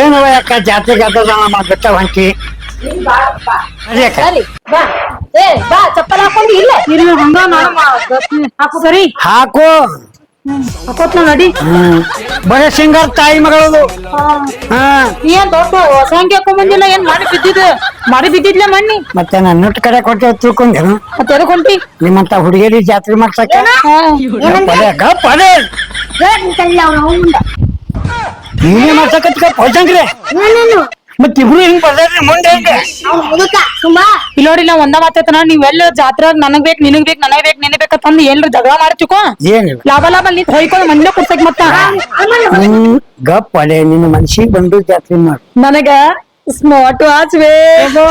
ಏನವ ಯಾಕ ಜಾತ್ರೆಗೆ ಅದ ನಮ್ಮ ಬೆಟ್ಟ ಹೊಂಟಿ ಅದೇ ಅಕ್ಕ. ಬರ್ರಿ ಬಾ. ಏ ಬಾ ಚಪ್ಪಲ್ ಹಾಕೊಂಡು ಇಲ್ಲ. ಇಲ್ಲ ಹಂಗ ಹಾಕು ಸರಿ. ಹಾಕು. ನಡಿ. ಹ್ಮ್. ಬರೀ ಸಿಂಗರ್ ತಾಯಿ ಮಗಳದು. ಹಾ. ಏನ್ ದೊಡ್ಡ ಹೊಸಂಗಿ ಹಾಕೊಂಡ್ ಬಂದಿಲ್ಲ ಏನ್ ಮಾಡಿ ಬಿದ್ದಿದ್ದು? ಮಾಡಿ ಬಿದ್ದಿದ್ಲ ಮಣ್ಣಿ? ಮತ್ತೆ ನನ್ನ ನಟ್ ಕಡೆ ಕೊಟ್ಟೆ ತಿಳ್ಕೊಂಡೇನು. ಮತ್ತೆ ನಿಮ್ಮಂತ ಹುಡುಗಿಯರಿ ಜಾತ್ರೆ ಮಾಡ್ಸಕ್ಕೆ? ಗಪ್ ಪಡೆ ನೀನೇ ಮಾಡ್ಸಕತ್ಕ ಪೋಜಂಗ್ರೆ ಮತ್ ಇಬ್ರು ಹಿಂಗ್ ಬರ್ದಾರ್ರಿ ಮುಂದೆ ಹೆಂಗೆ. ಇಲ್ಲ ನೋಡಿಲ್ಲ ಒಂದ ಮಾತೈತನ ನೀವೆಲ್ಲ ಜಾತ್ರ ನನಗ್ ಬೇಕ್ ನಿನಗ್ ಬೇಕ್ ನನಗ್ ಬೇಕ್ ನಿನಗ್ ಬೇಕಂತ ಅಂದ್ ಏನ್ರ ಜಗಳ ಮಾಡ್ತಿಕೋ. ಏನಿಲ್ಲ. ಲಾಭ ಲಾಭ ನೀ ಹೊಯ್ಕೊಂಡು ಮಂಡ್ಯ ಕೊಡ್ಸಕ್ ಮತ್ತ. ಗಪ್ ಪಡೆ ನಿನ್ನ ಮನ್ಸಿಗೆ ಬಂದು ಜಾತ್ರೆ ಮಾಡು. ನನಗ ಸ್ಮಾರ್ಟ್ ವಾಚ್ ಬೇಕು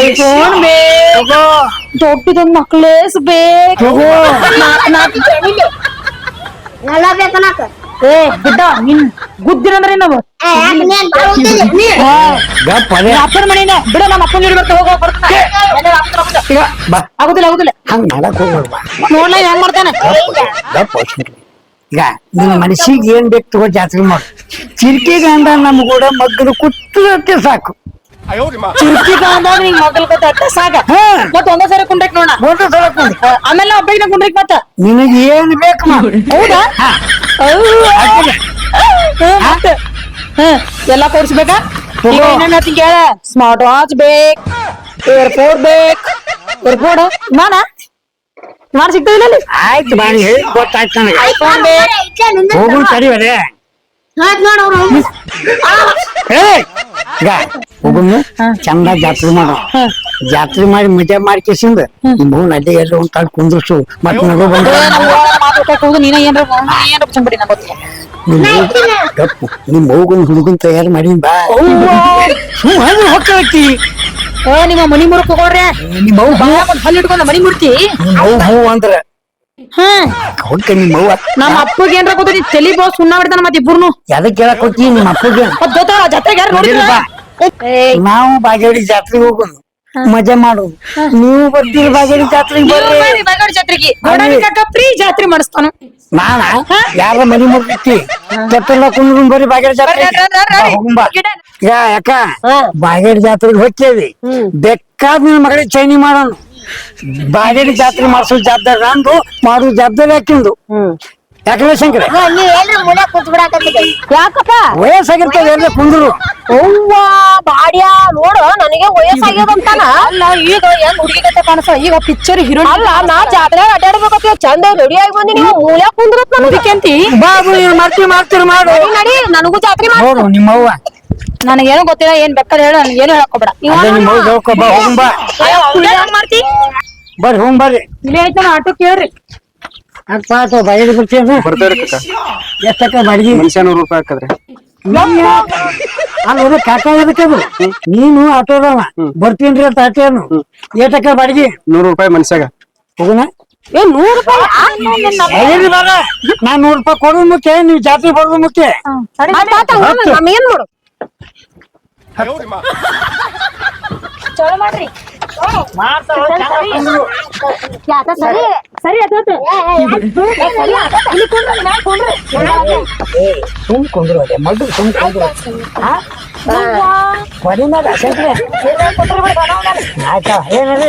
ಐಫೋನ್ ಬೇಕು ದೊಡ್ಡದೊಂದ್ ಮಕ್ಳೇಸ್ ಬೇಕು. ನಾಲ್ಕು. ಎಲ್ಲ ಬೇಕನಕ ಏ ನಿನ್ ಗುದ್ದಿರಂದ್ರೆ ನಾವು ಅಪ್ಪನ ಬಿಡ ನಮ್ಮ ಅಪ್ಪನ ಜೋಡಿ ಬರ್ತಾ ಹೋಗೋ ಬರ್ತಾನೆ ಈಗ ಬಾ. ಆಗುದಿಲ್ಲ ಆಗುದಿಲ್ಲ. ಹಂಗ್ ಮಾಡಕ್ ಹೋಗ್ಬಾರ್ದು ಬಾ ನೋಡ್ಲ ಹೆಂಗ್ ಮಾಡ್ತಾನೆ? ಈಗ ನಿನ್ನ ಮನಸ್ಸಿಗೆ ಏನ್ ಬೇಕು ತಗೋ ಜಾತ್ರೆ ಮಾಡು. ಚಿರ್ಕಿ ಗಂಡ ನಮ್ ಕೂಡ ಮಗ್ಗಲು ಕುತ್ತಕ್ಕೆ ಸಾಕು. ಚಿರ್ಕಿ ಗಾಂಧ ನಿಂಗ್ ಅಟ್ಟ ಸಾಕ ಹಾ. ಮತ್ತ ಒಂದೇ ಸರಿ ಕುಂಡ್ರಕ್ ನೋಡ ಫೋಟೋ ಕುಂಡ್ರಿ. ಆಮೇಲೆ ಅಬ್ಬಾಯಿನ ಕುಂಡ್ರಿಕ್ ಮತ್ತ? ನಿನಗೆ ಏನ್ ಬೇಕು ಹೌದಾ? ಎಲ್ಲಾ ತೋರಿಸ್ಬೇಕಾ? ಕೇಳ. ಸ್ಮಾರ್ಟ್ ವಾಚ್ ಬೇಕ್. ಏರ್ಪೋರ್ಟ್ ಬೇಕ್. ಏರ್ಪೋರ್ಟ್ ಮಾಡ. ಮಾಡ. ಸಿಗ್ತದಿಲ್ಲ ಅಲ್ಲಿ ಆಯ್ತು ಬಾರಿ ಹೇಳಿ. ಗೊತ್ತಾಯ್ತು ನನಗೆ. ಐಫೋನ್ ಬೇಕ್. ತಡಿವಲೆ ಏ ಈಗ. ಹೋಗುನು ಚಂದ ಜಾತ್ರೆ ಮಾಡೋ. ಜಾತ್ರೆ ಮಾಡಿ ಮಜಾ ಮಾಡಿ ಕಿಸಿಂದ ನಿಮ್ಮ ಅಡ್ಡೆ ಎಲ್ಲ ಒಂದ್ ತಾಳು ಕುಂದ್ರಸು. ಮತ್ ನಗು ಬಂದ ತಪ್ಪು ನೀನ ಏನ್ರ ಏನ್ರ ಚಂಬಡಿ ನಾ ಗೊತ್ತಿಲ್ಲ. ನಿಮ್ ಹೋಗುನ್ ಹುಡುಗನ್ ತಯಾರು ಮಾಡಿ ಬಾ. ಏ ನಿಮ್ಮ ಮನಿ ಮುರುಕ್ ಹೋಗೋರ್ರೆ. ನಿಮ್ಮ ಹಲ್ಲಿ ಇಟ್ಕೊಂಡ ಮನಿ ಮುರ್ತಿ. ನಿಮ್ಮ ಅಂದ್ರ ಹಾ. ಹೊಕ್ಕ ನಿಮ್ಮ ನಮ್ಮ ಅಪ್ಪಗೆ ಏನ್ರ ಗೊತ್ತ ತಲಿ ಬೋಸ್ ಸುಣ್ಣ ಬಿಡ್ತಾನ ಮತ್ ಇಬ್ರುನು. ಎದಕ್ ಕೇಳಕ್ ಹೋಗ್ತಿ ನಿಮ್ಮ ಅಪ್ಪಗೆ ಗೊತ್ತಾಳ ಜಾತ್ರೆಗೆ ಯಾರು ನೋಡಿಲ್ಲ. ನಾವು ಬಾಗೇಡಿ ಜಾತ್ರೆಗೆ ಹೋಗೋದು. ಮಜಾ ಮಾಡೋದು. ನೀವು ಬರ್ತೀರಿ ಬಾಗೇಡಿ ಜಾತ್ರೆಗೆ ಬರ್ರಿ. ಬಾಗೇಡಿ ಜಾತ್ರೆಗೆ. ಕಾಕ ಫ್ರೀ ಜಾತ್ರೆ ಮಾಡಿಸ್ತಾನ. ನಾನ? ಯಾರ ಮನಿ ಮುಗಿತಿ ಕೆತ್ತಲ್ಲ ಕುಂದ್ರು ಬರ್ರಿ ಬಾಗೇಡಿ ಜಾತ್ರೆ ಈಗ ಯಾಕ? ಬಾಗೇಡಿ ಜಾತ್ರೆಗೆ ಹೋಗ್ತೇವಿ ಬೇಕಾದ ನಿನ್ ಮಗಳಿಗೆ ಚೈನಿ ಮಾಡೋಣ ಬಾಗೇಡಿ ಜಾತ್ರೆ ಮಾಡಿಸೋ ಜವಾಬ್ದಾರಿ ನಂದು ಮಾಡೋ ಜವಾಬ್ದಾರಿ ಯಾಕಿಂದು? ಯಾಕಂದ್ರೆ ಶಂಕರ ನೀ ಏನ್ರ ಮುನ್ಯಾಗ ಕುಂತ್ ಬಿಡಾಕತ್ತಿದ್ದೆ ಯಾಕಪ್ಪ? ವಯಸ್ಸಾಗಿರ್ತದೆ ಎಲ್ಲ ಕುಂದ್ರು? ಅವ್ವ ಬಾಡ್ಯಾ ನೋಡು ನನಗೆ ವಯಸ್ಸಾಗ್ಯದಂತಾನ ಅಲ್ಲ. ಈಗ ಹೆಂಗ್ ಹುಡುಗಿ ಕತೆ ಕಾಣಿಸ ಈಗ ಪಿಕ್ಚರ್ ಹೀರೋ ಅಲ್ಲ ನಾ ಜಾತ್ರೆ ಅಡ್ಡಾಡ್ಬೇಕತ್ತ ಚಂದ ರೆಡಿ ಆಗಿ ಬಂದಿ ನೀವು. ಮೂಲ್ಯಾಗ ಕುಂದ್ರತ್ ನನಗೆ. ಹುಡುಕಂತಿ ಬಾಬು ನೀನ್ ಮಾಡ್ತೀವಿ ಮಾಡ್ತೀರಿ ಮಾಡು. ನಡಿ ನನಗೂ ಜಾತ್ರೆ ಮಾಡ್ ನಿಮ್ಮವ್ವ. ನನಗೇನು ಗೊತ್ತಿಲ್ಲ ಏನ್ ಬೇಕಾದ್ರೆ ನನಗೆ ಏನು ಹೇಳಕೋಬೇಡ. ಅದೇ ನಿಮ್ಮ ಅವ್ವ ಹೇಳ್ಕೊ ಬಾ ಹೋಗುಂಬಾ ಮಾಡ್ತಿ ಬರ್ರಿ ಹೋಗ್ ಬರ್ರಿ. ಇಲ್ಲೇ ಐತನ ಆಟೋ ಕೇಳ್ರಿ. ಅಕ್ಕ ಆತು ಬಾಗೇಡಿ ಬರ್ತೀವಿ ಬರ್ತಾವ್ರಿ ಕಕ್ಕ ಎಷ್ಟಕ್ಕ ಬಾಡಿಗೆ? ಮನುಷ್ಯ ನೂರು ರೂಪಾಯಿ ಹಾಕದ್ರಿ. ಅಲ್ಲ ಕಾಕ ಎದಕ್ಕದು ನೀನು ಆಟೋದವ. ಬರ್ತೀನ್ರಿ ಅಂತ ಆಟೋನು ಏಟಕ್ಕ ಬಾಡಿಗೆ? ನೂರು ರೂಪಾಯಿ ಮನುಷ್ಯಾಗ. ಹೋಗುನ. ಏ ನೂರು ರೂಪಾಯಿ ಬಾರ ನಾ ನೂರ್ ರೂಪಾಯಿ ಕೊಡೋದು ಮುಖ್ಯ ನೀವು ಜಾತ್ರೆ ಬರೋದು ಮುಖ್ಯ. ಮಾಡು ಚಲೋ ಮಾಡ್ರಿ. ಯಾಕ ಸರಿ. ಸರಿ ಆತ ಸುಮ್ ಕುಂದ್ರು ಅದೇ ಮಗು ಸುಮ್ ಕುಂದ್ರು ಕೊಡಿನಾಗ ಶಂಕ್ರೆ ಆಯ್ತಾ ಏನಲ್ಲಿ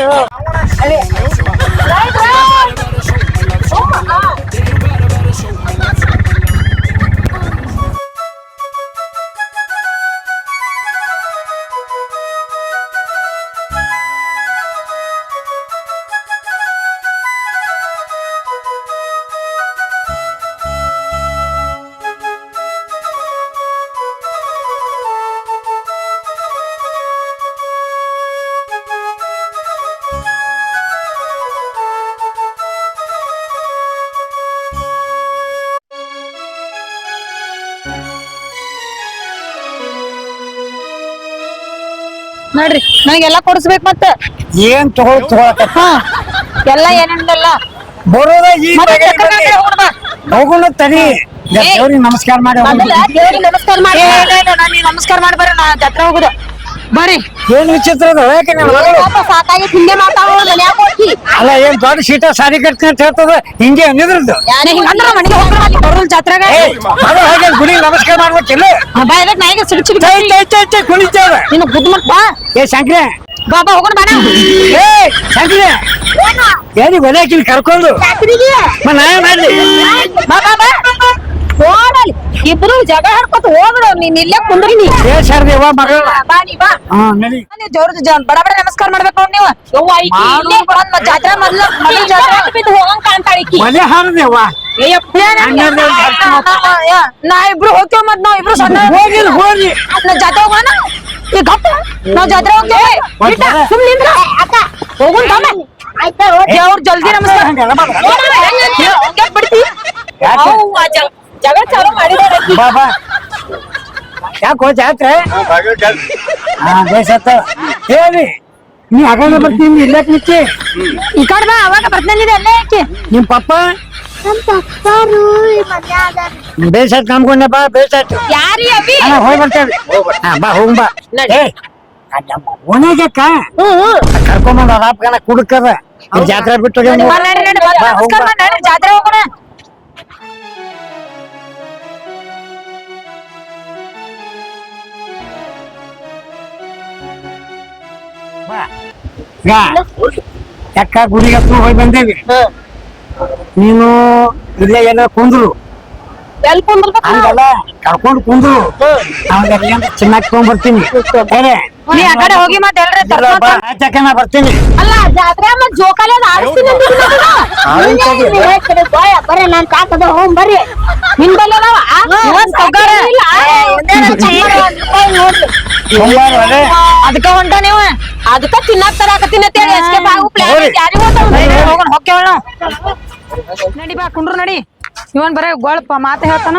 ನೋಡ್ರಿ ನನಗೆಲ್ಲ ಕೊಡಿಸ್ಬೇಕು ಮತ್ತ. ಏನ್ ತಗೊಳ್ ತಗೊಳಕ ಎಲ್ಲ ಏನಂದಲ್ಲ ಬರೋದ ಈ. ಹೋಗುಣ ತಡಿ ದೇವ್ರಿಗೆ ನಮಸ್ಕಾರ ಮಾಡಿ. ನಮಸ್ಕಾರ ಮಾಡಿ. ನಮಸ್ಕಾರ ಮಾಡಿ ಬರ ನಾ ಜಾತ್ರೆ ಹೋಗುದ. ಬರ್ರಿ. ಏನ್ ವಿಚಿತ್ರ ಅದ ಯಾಕೆ ನಿನ್ ಮಗಳು? ಪಾಪ ಸಾಕಾಗಿ ಹಿಂದೆ ಮಾತಾಡೋ ಮನ್ಯಾಗ ಹೋಗಿ ಅಲ್ಲ ಏನ್ ದೊಡ್ಡ ಸೀಟ ಸಾರಿ ಹೇಳ್ತದ? ಹಿಂಗೆ ಅನ್ನಿದ್ರದ್ದು? ಯಾರೇ ಹಿಂಗಂದ್ರ ಮನೆಗೆ ಹೋಗ್ರ ಅಲ್ಲಿ ಬರೋಲ್ ಜಾತ್ರೆಗ? ಏ ಅದು ಹಾಗೆ ಗುಡಿ ನಮಸ್ಕಾರ ಮಾಡ್ಬೇಕಿಲ್ಲ? ಹೋಗ್ತಿಲ್ಲ ಬಾ ಇದಕ್ ನಾ ಈಗ ಸಿಡಿ ಸಿಡಿ ಚೈ ಚೈ ಚೈ ಚೈ ಕುಣಿತೇವ. ನಿನ್ನ ಗುದ್ದು ಮಟ್ ಬಾ. ಏ ಶಂಕ್ರೆ. ಬಾ ಬಾ ಹೋಗೋಣ ಏ ಶಂಕ್ರೆ. ಏನಿ ಒಲೆಕಿಲ್ ಕರ್ಕೊಂಡು? ಮ ನಾ ಏನ್ ಮಾಡ್ಲಿ? ಬಾ ಬಾ ಬಾ. ನೋಡಲ್ಲಿ ಇಬ್ರು ಜಗ ಹಾಡ್ಕೊತ ಹೋಗ್ಬಿಡು ನೀನ್ ಇಲ್ಲೇ ಕುಂದ್ರಿ ನೀ ಏ ಸರ್ದೇವ ಮಗಳ ಬಾ ನೀ ಬಾ ಹಾ ನಡಿ ನೀವು ಜೋರ್ ಜ- ಬಡ ಬಡ ನಮಸ್ಕಾರ ಮಾಡ್ಬೇಕು ನೋಡಿ ನೀವು ಯವ್ವ ಈಕಿ ಇಲ್ಲೇ ಬಂದ್ ಮತ್ತ್ ಜಾತ್ರೆ ಮೊದ್ಲು ಮೊದ್ಲು ಜಾತ್ರೆ ಬಿದ್ದು ಹೋಗಂಗ್ ಕಾಣ್ತಾಳ ಈಕಿ ಮನೆ ಹಾರದೇವ ಹಂಗಾದ್ರೆ ಒಂದ್ ಅರ್ಥ ಮಾಡ್ಕೊ. ನಾ ಇಬ್ರು ಹೋಗ್ತೇವ್ ಮತ್ ನಾವ್ ಇಬ್ರು ಸಣ್ಣ ಹೋಗಿಲ್ಲ ಹೋಗಿ ನಾ ಜಾತ್ರೆ ಹೋಗೋಣ ಈ ಗಪ್ಪ ನಾವ್ ಜಾತ್ರೆ ಹೋಗ್ತೇವೆ ಒಂದ್ ಇಟ್ಟ, ಸಲ. ಸುಮ್ನೆ ನಿಂದ್ರ ಅಕ್ಕ ಹೋಗುನ್ ಬಾ ಅವ್ರು ಜಲ್ದಿ ನಮಸ್ಕಾರ ಹಂಗೆಲ್ಲ ಮಾಡು. ನೋಡಮ್ಮ, ಹೆಂಗ್ ಅಂತೀಯ? ಹಂಗ್ಯಾಕ್ ಬಿಡ್ತಿ ಯಾಕೆ? ಅವ್ವ, ಜಗ ಚಾಲು ಮಾಡಿದಾರೆ. ಬಾ ಬಾ. ಯಾಕೋ ಜಾತ್ರೆ? ಹಾ ಬೇಸತ್ತ ಹೇಳಿ ನೀ ಹಾಗಾದ್ರೆ ಬರ್ತೀನಿ ಇಲ್ಲಕ್ ನಿಚ್ಚಿ ಈ ಕಡೆ ಬಾ ಅವಾಗ ಬರ್ತಂದಿದೆ ಅಲ್ಲೇ ಯಾಕೆ? ನಿಮ್ ಪಪ್ಪ? ಬೇಸತ್ ನಮ್ಕೊಂಡಪ್ಪ ಬೇಸತ್ ಯಾರಿ ಅವಿ ಅಣ್ಣ ಹೋಗಿ ಬರ್ತೇವೆ ಹಾ ಬಾ ಹೋಗ್ ಬಾ. ನಡಿ. ಏ ಓನೇಜಕ್ಕ ಕರ್ಕೊಂಬಂದ ರಾಪ್ಕನ ಕುಡ್ಕದ. ಈ ಜಾತ್ರೆ ಬಿಟ್ಟು ಹೋಗ್ಯಾವ ನೀವು. ಬಾ, ನಡಿ, ನಡಿ, ಬಾ, ಬಾ, ಹೋಗ್ ನಮಸ್ಕಾರ ಬಾ. ಮಾಡ್ ನಡ್ರಿ, ಜಾತ್ರೆ ಹೋಗೋಣ. ಯಾಕ ಗುಡಿಗೆ ಹತ್ರ ಹೋಗಿ ಬಂದೇವಿ? ನೀನು ಇಲ್ಲೇ ಏನೋ ಕುಂದ್ರು. ಹಂಗಲ್ಲ ಕರ್ಕೊಂಡು ಕುಂದ್ರು. ಅವಾಗ ಚಿನ್ನಾಕ್ ತಗೊಂಡ್ ಬರ್ತೀನಿ ಏನೇ? ನೀ ಆ ಕಡೆ ಹೋಗಿ ಮತ್ತೆ ಎಲ್ಲರ ಇಲ್ಲ, ಆಚೆಗೆ ಬರ್ತೀನಿ. ಅಲ್ಲ ಜಾತ್ರೆ ಮತ್ ಜೋಕಾಲಿ ಅದ್ ಆಡಿಸ್ತೀನಿ ಅಂದಿದ್ದು ಬಾಯ ಬರ್ರಿ ನಾನ್ ತಾಕದ ಹೋಗ್ ಬರ್ರಿ. ನಿನ್ ಬಲ್ಲಿ ಅದಾವ? ಅದೇ ಅದಕ್ಕ ಹೊಂಟ ನೀವು? ಅದಕ್ಕ ತಿನ್ನಕ್ ತರಾಕತ್ತೀನಿ ಅಂತ ಹೇಳಿ ಎಸ್ಕೇಪ್ ಆಗು ಪ್ಲಾನ್. ಯಾರಿಗ್? ನಡಿ, ಹೋಗೋಣ ಹೊಕ್ಕೇವಳ ನಡಿ ಬಾ ಕುಂಡ್ರು ನಡಿ. ಇವನ್ ಬರೇ ಗೋಳಪ್ಪ ಮಾತ ಹೇಳ್ತಾನ.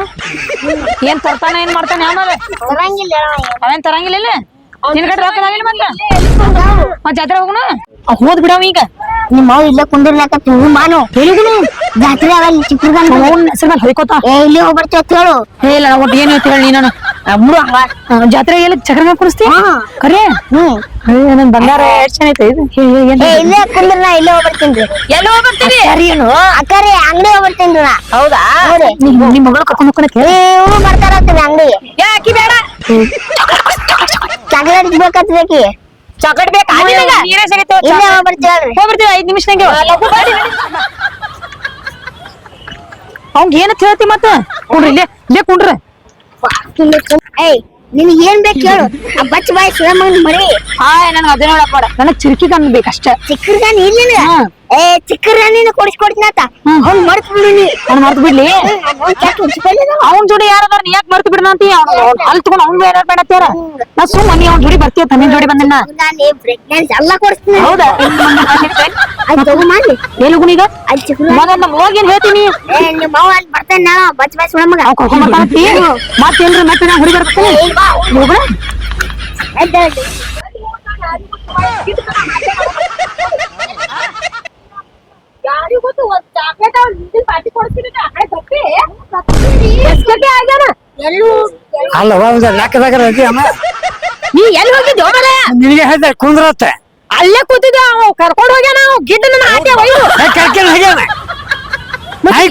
ಏನ್ ತರ್ತಾನ ಏನ್ ಮಾಡ್ತಾನ ಆಮೇಲೆ ಅವೇನ್ ತರಂಗಿಲ್ಲ ಇಲ್ಲಿ? ನಿನ್ ಕಡೆ ರೊಕ್ಕ ಅದಾವಿಲ್ಲ ಮತ್ತೆ ಮತ್ ಜಾತ್ರೆ ಹೋಗುಣ? ಹೋದ್ ಬಿಡವ ಈಗ. ನಿಮ್ಮ ಮಾವು ಇಲ್ಲೇ ತಿನ್ ಮಾನು. ಹೇಳಿದಿನಿ. ಜಾತ್ರೆ ಅವಲ್ಲಿ ಚಿಕ್ಕರ್ಗನ್ ಅವ್ನ ಹೆಸರು ಮೇಲೆ ಹೊಯ್ಕೋತ ಏ ಇಲ್ಲಿ ಅಂತ ಹೇಳು. ಇಲ್ಲ ಒಟ್ಟು ಏನು ಅಂತ ಹೇಳಿ ನಾನು ಜಾತ್ರೆ ಎಲ್ಲ ಚಕ್ರ ಕುಡಿಸ್ತಿ ಕರೆ. ನನ್ ಬಂಗಾರ ಎಷ್ಟ್ ಚೆನ್ನಾಗೈತೆ ಇದು. ಹೇ, ಹೇ, ಇಲ್ಲೇ ಕುಂದ್ರ ನಾ ಇಲ್ಲೇ ಹೋಗ್ಬರ್ತೀನಿ ಎಲ್ಲ ಅಕ್ಕರಿ ಅಂಗಡಿ ಹೋಗ್ಬರ್ತೀನಿ ನಾ. ಹೌದಾ. ನಿಮ್ ಮಗಳು ಕರ್ಕೊಂಡ್ ಹೋಗ್ಕೊಳಕ್ಕೆ ಇವ್ರು ಬರ್ತಾರಂತೀನಿ ಅಂಗಡಿಗೆ ಏ ಅಕಿ ಬೇಡ. ಚಾಕ್ಲೇಟ್ ಚಾಕ್ಲೇಟ್ ಬೇಕಾ? ನೀರೇ ಸಿಗತ್ತೆ ಇಲ್ಲೇ ಐದ್ ನಿಮಿಷನಾಗೆ ಅವ್ನ್ ಏನಂತ ಹೇಳ್ತಿ ಮತ್ತ? ಕುಂಡ್ರಿ ಇಲ್ಲೇ ಇಲ್ಲೇ ಕುಂಡ್ರ. ಏಯ್ ನಿನಗೆ ಏನ್ ಬೇಕು ಹೇಳು. ಆ ಬಚ್ಚ ಬಾಯಿ ಸುರಮ್ಮನ ಮರಿ. ಹಾ ನನ್ ಅದೇ ನೋಡಪ್ಪ ನನಗ್ ಚಿರ್ಕಿ ಕಣ್ ಬೇಕಷ್ಟೇ. ಚಿಕ್ಕರ್ಗಾನಿ ಇಲ್ಲ ಹಾ. ಏ ಚಿಕ್ಕರ್ಗಾನಿನ ಕೊಡಿಸ್ಕೊಡ್ತೀನಿ ಆತ. ಅವ್ನ್ ಮರ್ತ್ ಬಿಡು ನೀ ಅವ್ನ್ ಮರ್ತು ಬಿಡ್ಲಿ. ಅವ್ನ್ ಜೋಡಿ ಯಾರದಾರ ನೀ ಯಾಕೆ ಮರ್ತು ಬಿಡ್ನ ಅಂತಿ ಅಲ್ಲಿ ತಗೊಂಡ್ ಅವ್ನ್ ಬೇರೆ ಬೇಡತ್ತಾರ ನಾ ಸುಮ್ಮ ನೀ ಅವ್ನ್ ಜೋಡಿ ಬರ್ತೀಯ? ತನ್ನ ಜೋಡಿ ಬಂದಿನ? ನಾನು ಪ್ರೆಗ್ನೆನ್ಸ್ ಎಲ್ಲ ಕೊಡಿಸ್ತೀನಿ. ಹೌದಾ? ಅಲ್ಲಿ ತಗೋ ಮಾಡಿ ಎಲ್ಲಿಗೂ ಈಗ? ಅಲ್ಲಿ ಚಿಕ್ಕ ಮಗ ನಮ್ ಹೇಳ್ತೀನಿ. ಏ ನಿಮ್ಮ ಅವ್ವ ಅಲ್ಲಿ ಬರ್ತಾನೆ ನಾ ಬಾಯಿ ಸುಳಮಗ ಅವ್ ಕರ್ಕೊಂಡ್ ಮತ್ತೇನ್ರ ಮತ್ತೆ ನಾ ಹುಡಿ ಬರ್ತೀನಿ ಹೋಗ್ಬಿಡ ಎಲ್ಲೂ ಅಲ್ಲ ಒಂದು ಲೆಕ್ಕದಾಗ ರಜೆ ಅಮ್ಮ. ನೀ ಎಲ್ಲಿ ಹೋಗಿದ್ಯೋ ಮರ ನಿನಗೆ ಹೇಳ್ದೆ ಕುಂದ್ರತ್ತೆ. ಅಲ್ಲೇ ಕೂತಿದ್ದ ಅವ್ ಕರ್ಕೊಂಡು ಹೋಗ್ಯಾನ ಅವ್ ಗಿಡ್ಡ ನನ್ನ ಆಟೆ ಒಯ್ದು ಕರ್ಕೊಂಡು ಹೋಗ್ಯಾನ. ನಾಯಿ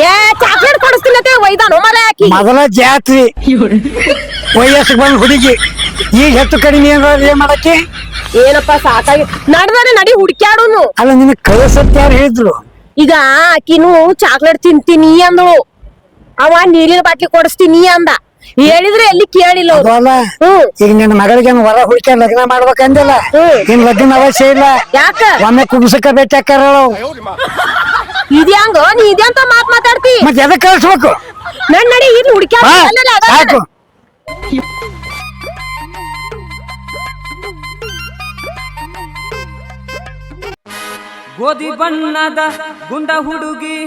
ಏ ಚಾಕ್ಲೇಟ್ ಕೊಡಿಸ್ತೀನಿ ಅಂತ ಒಯ್ದಾನು ಮರ ಹಾಕಿ ಮೊದಲ ಜಾತ್ರಿ. ವಯಸ್ಸಿಗೆ ಬಂದ್ ಹುಡುಗಿ. ಈಗ ಹೆಚ್ಚು ಕಡಿಮೆ ಏನಾರ ಏನ್ ಮಾಡಕ್ಕೆ? ಏನಪ್ಪ ಸಾಕಾಗಿ ನಡ್ದಾರೆ ನಡಿ ಹುಡ್ಕ್ಯಾಡುನು. ಅಲ್ಲ ನಿನ್ ಕಳಿಸತ್ತೆ ಯಾರು ಹೇಳಿದ್ರು? ಈಗ ಆಕಿನು ಚಾಕ್ಲೇಟ್ ತಿಂತೀನಿ ಅಂದಳು. ಅವ ನೀರಿನ ಬಾಟ್ಲಿ ಕೊಡಿಸ್ತೀನಿ ಅಂದ. ಹೇಳಿದ್ರೆ ಎಲ್ಲಿ ಕೇಳಿಲ್ಲ ಅವ್ರು. ಹ್ಮ್ ಈಗ ನಿನ್ನ ಮಗಳಿಗೆ ಹೊರ ಹುಡುಕಿ ಲಗ್ನ ಮಾಡ್ಬೇಕಂದಿಲ್ಲ? ನಿನ್ ಲಗ್ನ ಅವಶ್ಯ ಇಲ್ಲ. ಯಾಕ? ಒಮ್ಮೆ ಕುಬ್ಸಕ್ಕ ಬೇಕಾಕರ ಇದ್ಯಾಂಗ? ನೀ ಇದ್ಯಾಂತ ಮಾತ್ ಮಾತಾಡ್ತಿ. ಮತ್ತೆ ಎದಕ್ ಕಳಿಸ್ಬೇಕು? ನಡ್ ನಡಿ ಇಲ್ಲಿ ಹುಡ್ಕ್ಯಾಡ. ಸಾಕು. ಗೋಧಿ ಬಣ್ಣದ ಗುಂಡ ಹುಡುಗಿ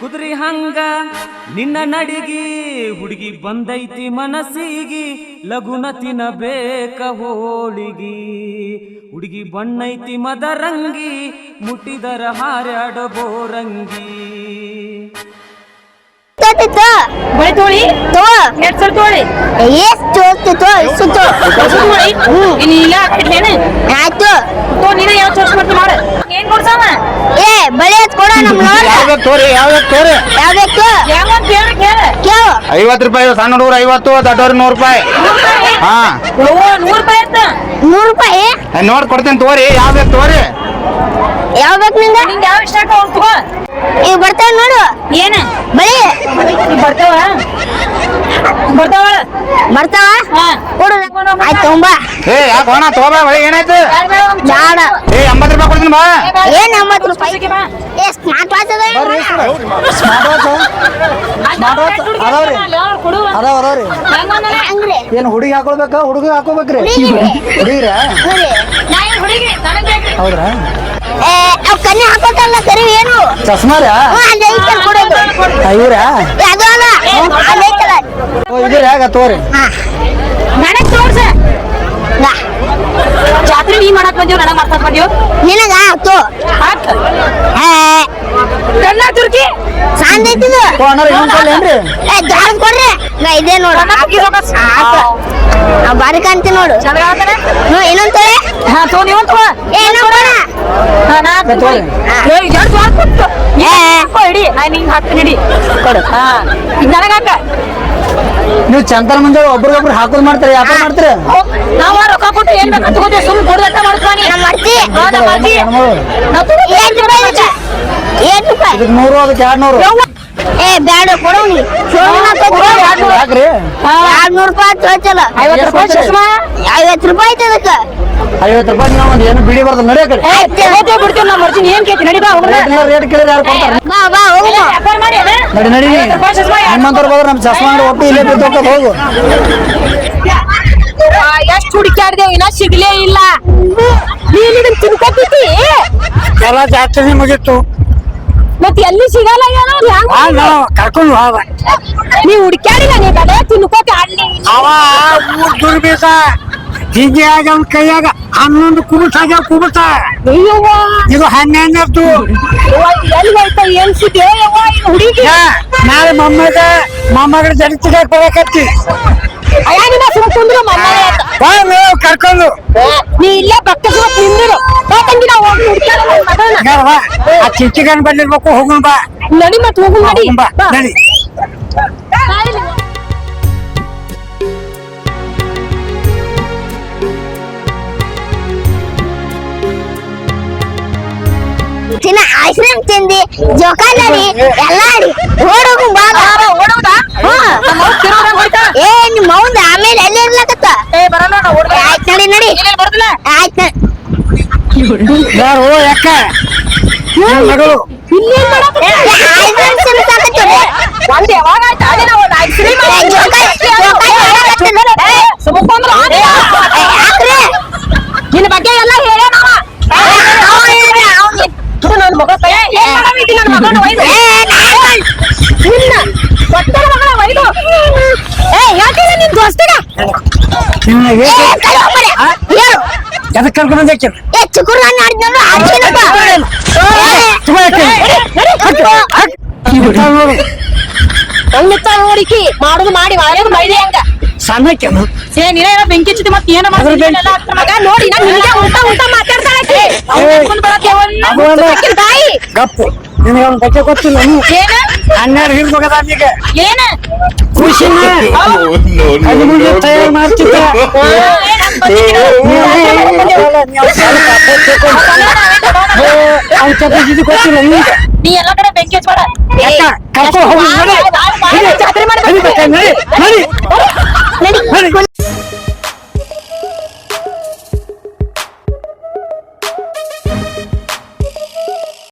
ಕುದುರಿ ಹಂಗ ನಿನ್ನ ನಡಿಗಿ ಹುಡುಗಿ ಬಂದೈತಿ ಮನಸ್ಸಿಗಿ ಲಗುನ ತಿನ್ನಬೇಕ ಹೋಳಿಗಿ. ಹುಡುಗಿ ಬಣ್ಣೈತಿ ಮದರಂಗಿ ಮುಟ್ಟಿದರ ಹಾರ್ಯಾಡ ಬೋರಂಗಿ. ಚೋತಿತ್ತು ಬಳಿ ತೋಳಿ. ಎಷ್ಟ್ ಚೋತಿತ್ತು ಸುತ್ತು. ತೋಳಿ. ಇನ್ನು ಈಗ ಇಡ್ಲೇನೆ ಆಯ್ತು. ತೋ ನೀನೇ ಯಾವ ಚೋರ್ಸ್ ಮಾಡ್ತಿ ಮಾಡು. ಏ ಬಳಿ ಹತ್ ಕೊಡ ನಮ್ ನೋಡ ಯಾವ್ದು ತೋರಿ ಯಾವ್ದು ತೋರಿ. ಯಾವ ಕೇಳ ಕೇಳ ಕೇಳು. ಐವತ್ತು ರೂಪಾಯಿ ಸಣ್ಣ ಹುಡುಗರು ಐವತ್ತು ದೊಡ್ಡವ್ರು ನೂರು ರೂಪಾಯಿ. ಹಾ. ನೂರ್ ರೂಪಾಯಿ ಅಂತ? ನೂರ್ ರೂಪಾಯಿ? ನೋಡ್ ಕೊಡ್ತೀನಿ ತೋರಿ ಯಾವ್ದು ತೋರಿ. ಯಾವ್ಬೇಕು ನಿಂಗ? ನಿಂಗೆ ಯಾವ ಇಷ್ಟ ಆಗ ತಗೋ ಈಗ ಬರ್ತಾವ ನೋಡು. ಏನ? ಬಳಿ. ಬರ್ತಾವ? ಬರ್ತಾವ? ಬರ್ತಾವ? ಹಾ. ಕೊಡು. ಆಯ್ತು ತೊಂಬ ಏ ಯಾಕೆ ಹೋಣ ತಗೋಬಾ ಬಳಿ ಏನಾಯ್ತು? ಜಾಡ ಏ ಎಂಬತ್ತು ರೂಪಾಯಿ ಕೊಡ್ತೀನಿ ಬಾ. ಏನ್ ಎಂಬತ್ತು ರೂಪಾಯಿ? ಏ ಸ್ಮಾರ್ಟ್ ವಾಚ್ ಅದ ಅದಾವ್ರಿ. ಅದಾವ ಅದಾವ್ರಿ. ಹಂಗ್ರಿ. ಏನ್ ಹುಡುಗಿ ಹಾಕೊಳ್ಬೇಕ? ಹುಡುಗ ಹಾಕೋಬೇಕ್ರಿ. ಹುಡುಗಿಗೆ. ಹುಡುಗಿರ? ಹೌದ್ರಾ? ಏ ಅವ್ ಕನ್ನೆ ಹಾಕೋಟಲ್ಲ ಸರಿ ಏನು? ಚಸ್ಮಾರ? ಅಲ್ಲಿ ಐತಲ್ ಕೊಡೋದು. ಏ, ಅದು ಅಲ್ಲ? ಅಲ್ಲಿ ಐತಲ್ಲ ಇದ್ರಿ ಹೇಗ ತೋರಿ ಹಾ. ನನಗ್ ತೋರ್ಸ. ನಾ. ಜಾತ್ರೆ ನೀ ಮಾಡಕ್ ಬಂದೀವ್ ನನಗ್ ಮಾಡ್ತಾಕ್ ಬಂದೀವ್ ನಿನಗ ಆತು ಕಣ್ಣ ತುರ್ಕಿ? ಸಾಂದ್ ಐತಿದು ಏನ್ರಿ? ಏ ಜಾರದ್ ಕೊಡ್ರಿ. ನಾ ಇದೇ ನೋಡ. ಆ ಬಾರಿ ಕಾಂತಿ ನೋಡು. ಹ್ಞೂ ಇನ್ನೊಂದ್ ತೊಳೆ. ಹಾ ತೋ ನೀವು ತೋ. ಏ ಇನ್ನೊಂದ್ ಕೊಡ ಹಾ ನಾ ತೋರಿ. ಏ ಎರಡು ದ್ವಾರ ಕೊಟ್ಟು. ಏ ಹಾಕೋ ಹಿಡಿ ನಾ ನಿಂಗ್ ಹಾಕ್ತೀನಿ ಹಿಡಿ ಕೊಡು. ಹಾ. ಈಗ ನನಗ್ ಹಾಕ. ನೀವು ಚಂತನ ಮುಂದೆ ಒಬ್ರಿಗೊಬ್ರು ಹಾಕೋದ್ ಮಾಡ್ತಾರೆ ಯಾಕೆ ಮಾಡ್ತಾರೆ? ನಾವ ರೊಕ್ಕ ಕೊಟ್ಟು ಏನ್ ಬೇಕು ತಗೋತೀವಿ ಸುಮ್ ಕೊಡ್ದಂತ ಮಾಡ್ತಾನಿ. ಏಟ್ ರೂಪಾಯಿ ಇದಕ್ಕೆ ನೂರು ಅದಕ್ಕೆ ಎರಡ್ ನೂರು ಏ ಬ್ಯಾಡ ಕೊಡೋನಿ ಯಾಕ್ರಿ? ರೂಪಾಯಿ ತೋಚಲ್ಲ ಐವತ್ತು ರೂಪಾಯಿ ಚಸ್ಮಾ ಐವತ್ತು ರೂಪಾಯಿ ಐತೆ ಅದಕ್ಕೆ. ಐವತ್ತು ರೂಪಾಯಿ ನಾವು ಒಂದು ಏನು ಬಿಡಿ ಬರ್ತದೆ ಬಿಡ್ತೀವಿ ಬರ್ತೀನಿ. ಏನು ಕೇಳ್ತೀನಿ ನಡಿ ಬಾ ಹೋಗ್ರ ರೇಟ್ ಕೇಳಿದ್ರೆ ಯಾರು ಕೊಡ್ತಾರೆ? ಬಾ ಬಾ ಹೋಗು ನಡಿ ನಿಮ್ಮಂತವ್ರು ಬಂದ್ರೆ ನಮ್ಮ ಚಸ್ಮಾ ಅಂಗಡಿ ಒಟ್ಟು ಇಲ್ಲೇ ಬಿದ್ದು ಹೋಗೋದು ಹೋಗು. ಎಷ್ಟು ಹುಡುಕ್ಯಾಡ್ದೇವ್ ಇನ್ನ ಸಿಗ್ಲೇ ಇಲ್ಲ. ನೀನು ಇದನ್ನ ತಿನ್ಕೊತಿದ್ದಿ ಎಲ್ಲ ಜಾಸ್ತಿ ಮುಗೀತು ಮತ್ ಎಲ್ಲಿ ಸಿಗಲ್ಲ ಏನೋ ಆ ನಾವು ಕರ್ಕೊಂಡು ನೀವು ನೀ ನೀವು ನೀ ಕಡೆ ತಿನ್ಕೋತ ಅಲ್ಲಿ ಅವ ಊರ್ ದುರ್ಬೀಸ. ಹೀಗೆ ಆಗ ಅವ್ನ ಕೈಯಾಗ ಹನ್ನೊಂದು ಕುಬುಸ ಆಗ್ಯಾವ ಕುಬುಸ ಅಯ್ಯವ್ವ. ಇದು ಹನ್ನೆರಡು ಯವ್ವ, ಎಲ್ಲಿ ಹೋಯ್ತ? ಏನ್ ಸುದ್ದಿ ಯವ್ವ ಈ ಹುಡುಗಿ. ನಾಳೆ ಮೊಮ್ಮಗ ಮೊಮ್ಮಗಳ ಜಡಿತಿಗೆ ಬರಕತ್ತಿ ಅಯ್ಯ ನಿನ್ನ ಸುಮ್ಮ ಕುಂದ್ರು ಮನೆ ಬಾ ನೀವು ಕರ್ಕೊಂಡು. ನೀ ಇಲ್ಲೇ ಪಕ್ಕ ಸುಮ್ಮ ತಿಂದಿರು ಬಾ ತಂಗಿ ನಾವು ಹೋಗಿ ಹುಡುಕ್ಯಾಡ ಬಾ ಆ ಚಿಚ್ಚಿಗನ್ ಬಂದಿರ್ಬೇಕು ಹೋಗೋಣ ಬಾ. ನಡಿ ಮತ್ ಹೋಗು ನಡಿ. ಬಾ. ನಡಿ. ತಿನ್ನ ಐಸ್ ಕ್ರೀಮ್ ತಿಂದಿ ಜೋಕಾಲಿ ಎಲ್ಲಾಡಿ ಓಡೋಗು ಬಾ ತಿರುಗ್ದಂಗ್ ಏ ನಿಮ್ಮ ಮೌಂದ ಆಮೇಲೆ ಎಲ್ಲಿ ಇರ್ಲಕತ್ತ? ಏ ಬರಲ್ಲ ನಡಿ ನಡಿ. ಆಯ್ತ್. ಯಾರು? ಯಾಕ? ಮಗಳು? ಒಂದ್ ಯಾವಾಗ ಆಯ್ತಾ ಅದೇ ನಾವು ಐಸ್ ನಿನ್ನ ಬಗ್ಗೆ ಎಲ್ಲ ಹೇಳ ನಾವ ಏ, ಅವ್ನ್ ಹೇಳ್ರಿ, ಅವ್ನ್ ಹೇಳ್ರಿ. ಇದು ನನ್ನ ಮಗ ಕೈ ನನ್ನ ಮಗನ ಒಯ್ದು ಏ, ನಾನ್- ನಿನ್ನ ಒಟ್ಟರ ಮಗಳ ಒಯ್ದು ಏ ಹೇಳ್ತಿಲ್ಲ ನಿನ್ ದೋಸ್ತಿಗ ನಿನ್ನ ಏ, ಕೈ ಹೋಗ್ಬಾರೆ. ಹೇಳು. ಎದಕ್ ಕರ್ಕೊಂಡು ಆಡ್ದ್ನಲ್ಲ, ಹಂಗಿತ್ತ ನೋಡಿಕಿ ಮಾಡುದು ಮಾಡಿ ಮಾಡೋದು ಮೈದಿ ಹಂಗ. ಸಣ್ಣಕ್ಕೆ ಏ ನೀನೇ ಏನೋ ಬೆಂಕಿ ಮತ್ತೆ ಏನ ಮಗ? ನೋಡಿ ನಾನು ಅದು ಅಲ್ಲ. ತಾಯಿ ಗಪ್ಪು. ನಿನಗೆ ಅವ್ನ ಬಗ್ಗೆ ಗೊತ್ತಿಲ್ಲ ನೀ ಏನ? ಹನ್ನೆರಡು ಹಿಡಿದು ಹೋಗದ ಈಗ ಏನ? ಖುಷಿನ? ಅದು ಮುಂದೆ ತಯಾರು ಮಾಡ್ತಿದ್ದ. ನೀ ಎಲ್ಲ ಕಡೆ ಬೆಂಕಿ ಹಚ್ಚಬೇಡ ಹೋಗಿ ನೋಡಿ